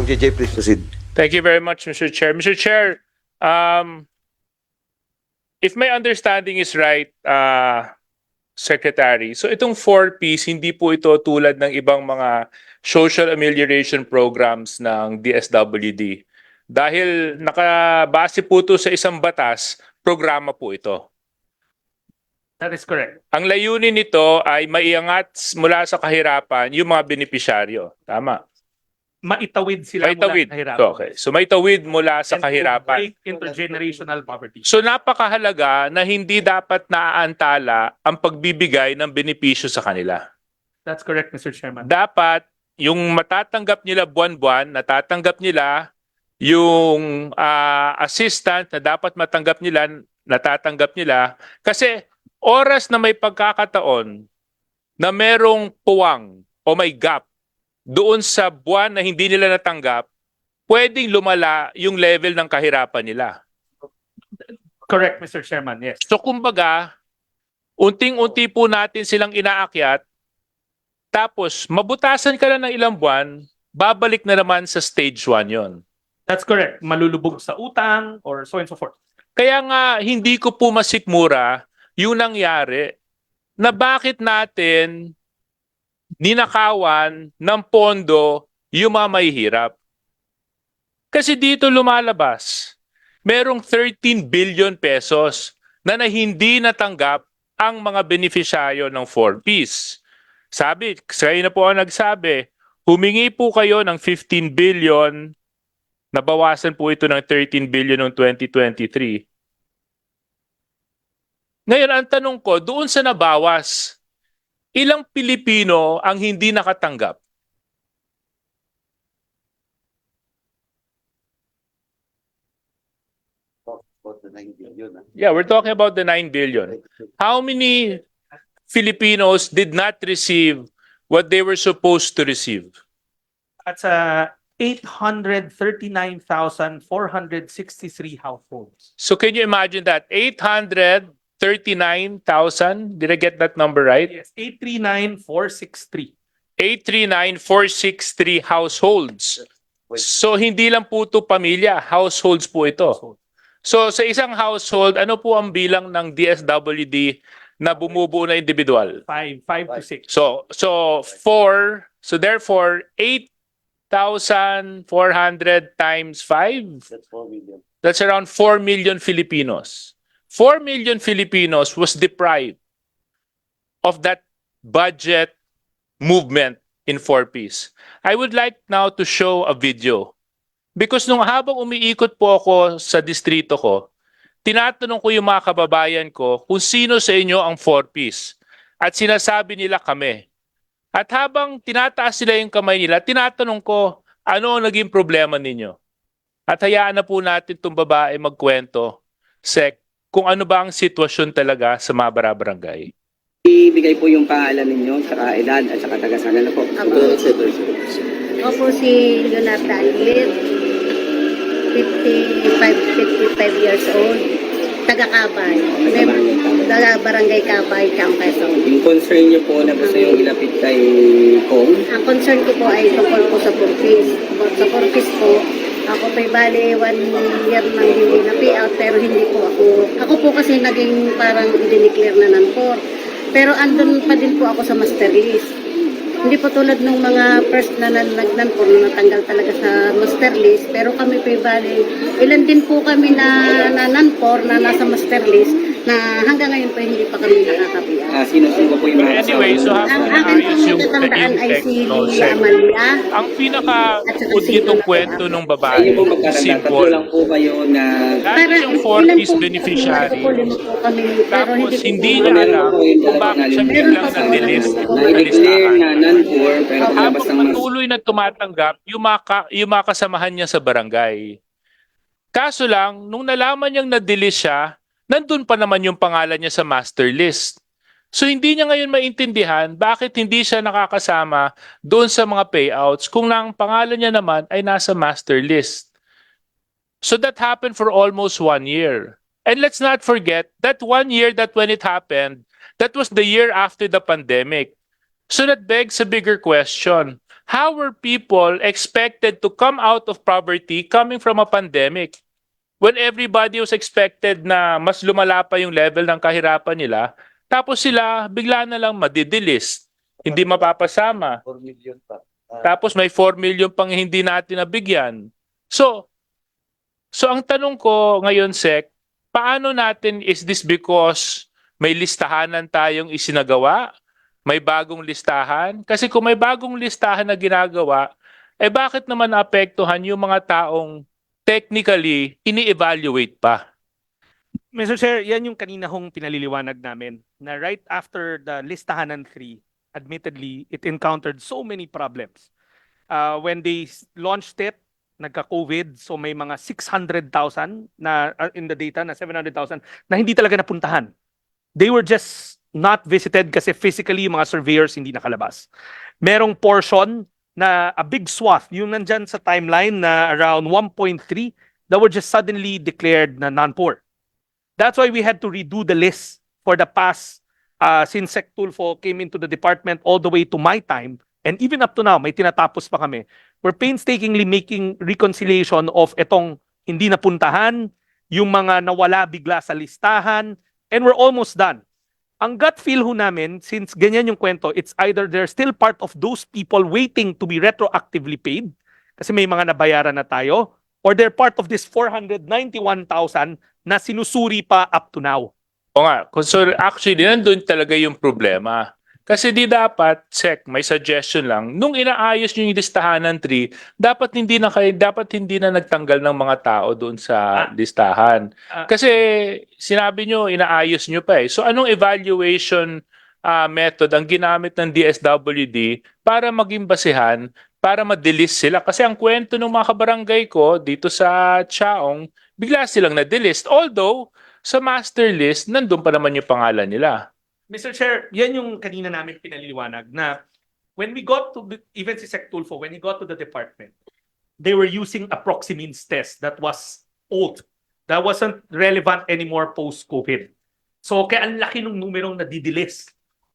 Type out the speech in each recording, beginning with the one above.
Kong JJ, please proceed. Thank you very much, Mr. Chair. Mr. Chair, um, if my understanding is right, uh, Secretary, so itong 4Ps, hindi po ito tulad ng ibang mga social amelioration programs ng DSWD. Dahil nakabase po ito sa isang batas, programa po ito. That is correct. Ang layunin nito ay maiangat mula sa kahirapan yung mga benepisyaryo. Tama. Maitawid sila Maitawid. mula sa kahirapan. So, okay. So maitawid mula sa And kahirapan. break intergenerational poverty. So napakahalaga na hindi dapat naaantala ang pagbibigay ng benepisyo sa kanila. That's correct, Mr. Chairman. Dapat yung matatanggap nila buwan-buwan, natatanggap nila yung ah, assistant na dapat matanggap nila, natatanggap nila. Kasi oras na may pagkakataon na merong puwang o may gap doon sa buwan na hindi nila natanggap, pwedeng lumala yung level ng kahirapan nila. Correct, Mr. Chairman. Yes. So kumbaga, unting-unti po natin silang inaakyat, tapos mabutasan ka na ng ilang buwan, babalik na naman sa stage 1 yon. That's correct. Malulubog sa utang or so and so forth. Kaya nga, hindi ko po masikmura yung nangyari na bakit natin ninakawan ng pondo yung mga mahihirap. Kasi dito lumalabas, merong 13 billion pesos na, na hindi natanggap ang mga benepisyaryo ng 4Ps. Sabi, kayo na po ang nagsabi, humingi po kayo ng 15 billion, nabawasan po ito ng 13 billion noong 2023. Ngayon, ang tanong ko, doon sa nabawas, ilang Pilipino ang hindi nakatanggap? Yeah, we're talking about the 9 billion. How many Filipinos did not receive what they were supposed to receive? That's uh, 839,463 households. So can you imagine that? 839,000? Did I get that number right? Yes, 839,463. 839,463 households. So hindi lang po ito pamilya, households po ito. So sa isang household, ano po ang bilang ng DSWD na bumubuo na individual? Five, five to six. So so four, so therefore 8,400 times 5, That's 4 million. that's around 4 million Filipinos. 4 million Filipinos was deprived of that budget movement in 4Ps. I would like now to show a video. Because nung habang umiikot po ako sa distrito ko, tinatanong ko yung mga kababayan ko kung sino sa inyo ang 4Ps. At sinasabi nila kami. At habang tinataas sila yung kamay nila, tinatanong ko, ano ang naging problema ninyo? At hayaan na po natin itong babae magkwento, Sek, kung ano ba ang sitwasyon talaga sa mga barabarangay. Ibigay po yung pangalan ninyo, saka edad, at saka taga-sana na po. Ako. Ako po si Leonardo Aguilir, 55, 55 years old, taga Kabay, taga Barangay Kabay, Chang Quezon. Yung concern niyo po na gusto yung ilapit kay Kong, Ang concern ko po ay tungkol po sa Purpis. Sa Purpis po, ako po'y bali one year nang hindi na payout pero hindi po ako. Ako po kasi naging parang i-declare na ng poor. Pero andun pa din po ako sa master list. Hindi po tulad ng mga first na nagnan po na natanggal talaga sa master list. Pero kami po bali, ilan din po kami na, na non-poor na nasa master list na hanggang ngayon po hindi pa kami nakakapiya. ah, sino-sino po yung mga anyway, so? Ang akin pong natatandaan ay si Sek, Amalia. ang pinaka nitong kwento ng babae, tatlo simple. lang po kayo na ilan 4Ps po- beneficiary, tapos po hindi niya alam kung bakit siya biglang nag-delist na sa i-declare listahan. na non-poor, pero palabas Habang ng mas patuloy na tumatanggap, yung mga, ka- yung mga kasamahan niya sa barangay. Kaso lang, nung nalaman niyang na-delist siya, nandun pa naman yung pangalan niya sa master list. So hindi niya ngayon maintindihan bakit hindi siya nakakasama doon sa mga payouts kung ang pangalan niya naman ay nasa master list. So that happened for almost one year. And let's not forget that one year that when it happened, that was the year after the pandemic. So that begs a bigger question. how were people expected to come out of poverty coming from a pandemic? When everybody was expected na mas lumala pa yung level ng kahirapan nila, tapos sila bigla na lang madidilist, hindi mapapasama. 4 million pa. Tapos may 4 million pang hindi natin nabigyan. So, so ang tanong ko ngayon, Sec, paano natin, is this because may listahanan tayong isinagawa? May bagong listahan? Kasi kung may bagong listahan na ginagawa, eh bakit naman naapektuhan yung mga taong technically ini-evaluate pa? Mr. Chair, yan yung kanina hong pinaliliwanag namin na right after the listahanan 3, admittedly, it encountered so many problems. Uh, when they launched it, nagka-COVID, so may mga 600,000 na uh, in the data na 700,000 na hindi talaga napuntahan. They were just not visited kasi physically yung mga surveyors hindi nakalabas. Merong portion na a big swath, yung nandyan sa timeline na around 1.3 that were just suddenly declared na non-poor. That's why we had to redo the list for the past uh, since Sec Tulfo came into the department all the way to my time and even up to now may tinatapos pa kami. We're painstakingly making reconciliation of etong hindi napuntahan, yung mga nawala bigla sa listahan and we're almost done. Ang gut feel ho namin, since ganyan yung kwento, it's either they're still part of those people waiting to be retroactively paid, kasi may mga nabayaran na tayo, or they're part of this 491,000 na sinusuri pa up to now. O nga, so actually, nandun talaga yung problema. Kasi di dapat, sec, may suggestion lang, nung inaayos nyo yung listahan ng 3, dapat hindi na kayo, dapat hindi na nagtanggal ng mga tao doon sa Ah. listahan. Ah. Kasi sinabi nyo, inaayos nyo pa eh. So anong evaluation ah, method ang ginamit ng DSWD para maging basihan, para ma-delist sila? Kasi ang kwento ng mga kabarangay ko dito sa Chaong, bigla silang na-delist. Although, sa master list, nandun pa naman yung pangalan nila. Mr. Chair, yan yung kanina namin pinaliliwanag na when we got to, the- even si Sec Tulfo, when he got to the department, they were using a proxy means test that was old. That wasn't relevant anymore post-COVID. So, kaya ang laki ng numerong nadidilis.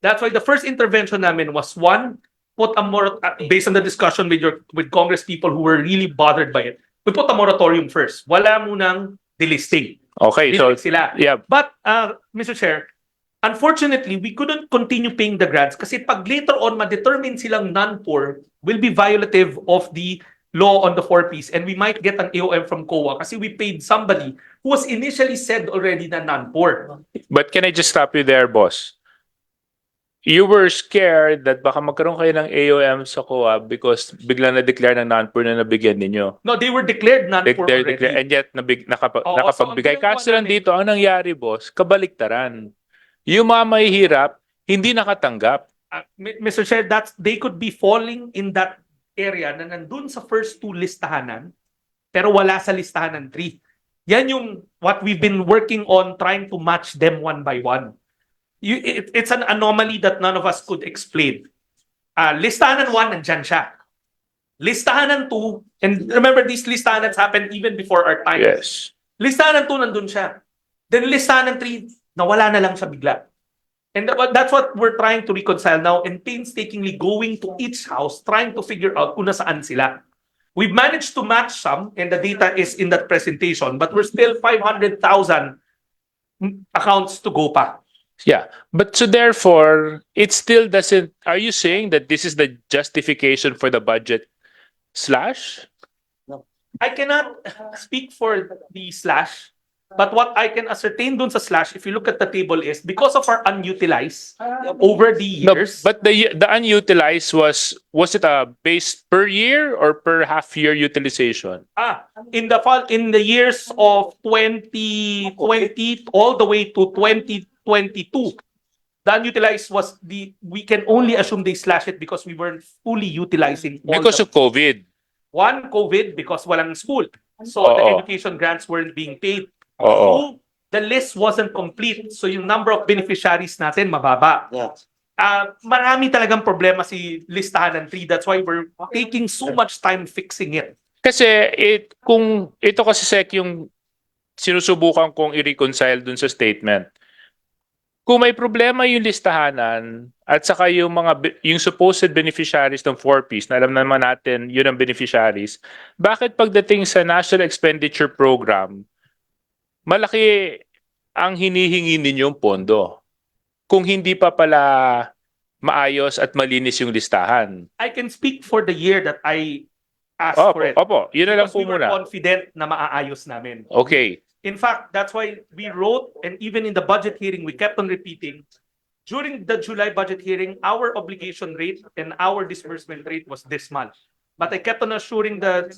That's why the first intervention namin was one, put a mor uh, based on the discussion with your with Congress people who were really bothered by it. We put a moratorium first. Wala munang delisting. Okay, so, Delist sila. yeah, But, uh, Mr. Chair, unfortunately, we couldn't continue paying the grants kasi pag later on ma-determine silang non-poor will be violative of the law on the four piece and we might get an AOM from COA kasi we paid somebody who was initially said already na non-poor. But can I just stop you there, boss? You were scared that baka magkaroon kayo ng AOM sa COA because bigla na-declare ng non-poor na nabigyan ninyo. No, they were declared non-poor Declare, already. declare, and yet nabig, nakapa, Oo, nakapagbigay. so Kaso lang dito, ang nangyari, boss, kabaliktaran. Yung mga mahihirap, hindi nakatanggap. Uh, M- Mr. Chair, that's they could be falling in that area na nandun sa first two listahanan pero wala sa listahanan three. Yan yung what we've been working on trying to match them one by one. You, it- it's an anomaly that none of us could explain. Uh, listahanan 1, nandyan siya. Listahanan 2, and remember these listahanans happened even before our time. Yes. Listahan ng 2 nandun siya. Then listahan ng 3, nawala na lang siya bigla. And that- that's what we're trying to reconcile now and painstakingly going to each house, trying to figure out kung nasaan sila. We've managed to match some and the data is in that presentation, but we're still 500,000 accounts to go pa. Yeah. But so therefore, it still doesn't, are you saying that this is the justification for the budget slash? I cannot speak for the slash, but what I can ascertain dun sa slash, if you look at the table is because of our unutilized over the No, years. but the the unutilized was was it a base per year or per half year utilization? Ah, in the fall in the years of 2020 all the way to 2022, the unutilized was the we can only assume they slash it because we weren't fully utilizing all Because the, of COVID. one COVID because walang school. So the Oo. education grants weren't being paid. Oo. The list wasn't complete. So yung number of beneficiaries natin mababa. Yeah. Ah, marami talagang problema si listahan ng 3. That's why we're taking so much time fixing it. Kasi it, kung ito kasi sec yung sinusubukan kong i-reconcile dun sa statement. kung may problema yung listahanan at saka yung mga yung supposed beneficiaries ng 4Ps na alam naman natin yun ang beneficiaries, bakit pagdating sa National Expenditure Program, malaki ang hinihingi ninyong pondo? Kung hindi pa pala maayos at malinis yung listahan. I can speak for the year that I asked Opo, for it. opo, yun na lang po we were muna. confident na maaayos namin. Okay. In fact, that's why we wrote, and even in the budget hearing, we kept on repeating, during the July budget hearing, our obligation rate and our disbursement rate was this much. But I kept on assuring the,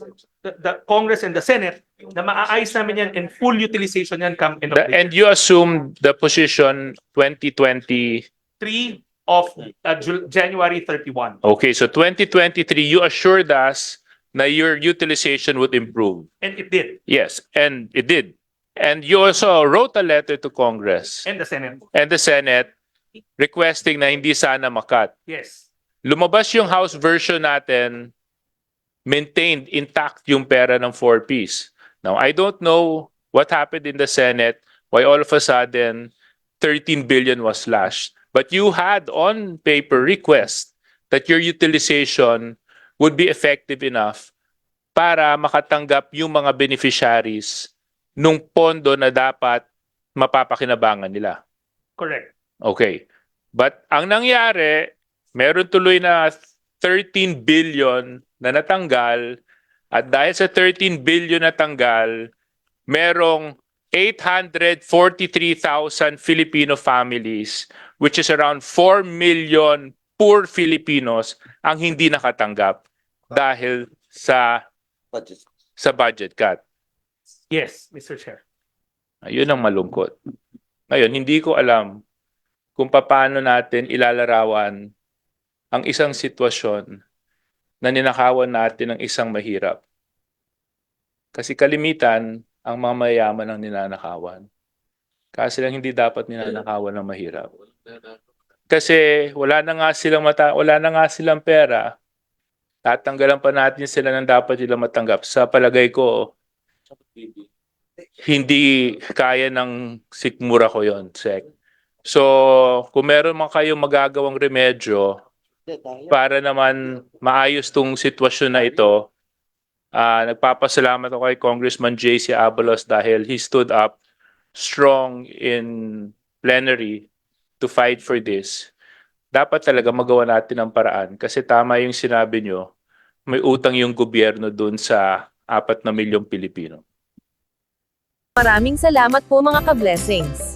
the, the Congress and the Senate na maaayos namin yan and full utilization yan come end of The- the and you assume the position 2020 three of uh, Ju- January 31. Okay, so 2023, you assured us na your utilization would improve. And it did, Yes, and it did. And you also wrote a letter to Congress and the Senate. and the Senate requesting na hindi sana makat. Yes. Lumabas yung House version natin, maintained intact yung pera ng 4Ps. Now, I don't know what happened in the Senate, why all of a sudden 13 billion was slashed. But you had on paper request that your utilization would be effective enough para makatanggap yung mga beneficiaries nung pondo na dapat mapapakinabangan nila. Correct. Okay. But ang nangyari, meron tuloy na 13 billion na natanggal at dahil sa 13 billion na tanggal, merong 843,000 Filipino families which is around 4 million poor Filipinos ang hindi nakatanggap dahil sa sa budget cut. Yes, Mr. Chair. Ayun ang malungkot. Ngayon, hindi ko alam kung paano natin ilalarawan ang isang sitwasyon na ninakawan natin ng isang mahirap. Kasi kalimitan, ang mga mayayaman ang ninanakawan. Kasi lang hindi dapat ninanakawan ng mahirap. Kasi wala na nga silang mata, wala na nga silang pera. Tatanggalan pa natin sila ng dapat nila matanggap. Sa palagay ko, hindi kaya ng sikmura ko yon sek. So, kung meron man kayong magagawang remedyo para naman maayos tong sitwasyon na ito, ah nagpapasalamat ako kay Congressman J.C. Abalos dahil he stood up strong in plenary to fight for this. Dapat talaga magawa natin ang paraan kasi tama yung sinabi nyo, may utang yung gobyerno dun sa apat na milyong Pilipino. Maraming salamat po mga ka-blessings.